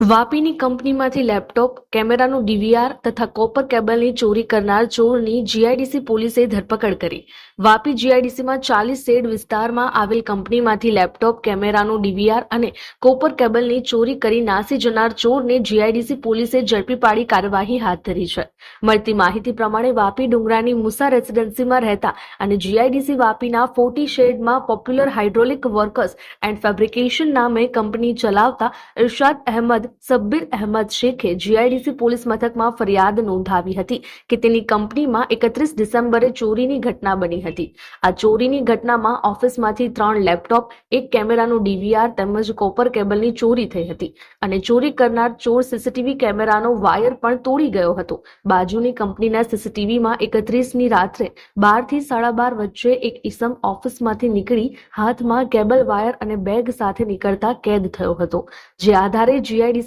વાપીની કંપનીમાંથી લેપટોપ, કેમેરાનું ડીવીઆર તથા કોપર કેબલની ચોરી કરનાર ચોરની જીઆઈડીસી પોલીસે ધરપકડ કરી. વાપી જીઆઈડીસીમાં ચાલીસ શેડ વિસ્તારમાં આવેલ કંપનીમાંથી લેપટોપ, કેમેરાનું ડીવીઆર અને કોપર કેબલની ચોરી કરી નાસી જનાર ચોરને જીઆઈડીસી પોલીસે ઝડપી પાડી કાર્યવાહી હાથ ધરી છે. મળતી માહિતી પ્રમાણે વાપી ડુંગરાની મુસા રેસિડેન્સીમાં રહેતા અને જીઆઈડીસી વાપીના forty શેડમાં popular hydraulic workers and fabrication નામે કંપની ચલાવતા ઇરશાદ અહેમદ સબ્બીર અહેમદ શેખે જીઆઈડીસી પોલીસ મથકમાં ફરિયાદ નોંધાવી હતી કે તેની કંપનીમાં એકત્રીસ ડિસેમ્બરે ચોરીની ઘટના બની હતી. આ ચોરીની ઘટનામાં ઓફિસમાંથી ત્રણ લેપટોપ, એક કેમેરાનું ડીવીઆર તેમજ કોપર કેબલની ચોરી થઈ હતી અને ચોરી કરનાર ચોર સીસીટીવી કેમેરાનો વાયર પણ તોડી ગયો હતો. બાજુની કંપનીના સીસીટીવીમાં એકત્રીસની રાત્રે બારથી સાડા બાર વચ્ચે એક ઈસમ ઓફિસમાંથી નીકળી હાથમાં કેબલ વાયર અને બેગ સાથે નીકળતા કેદ થયો હતો. જે આધારે જીઆઈડીસી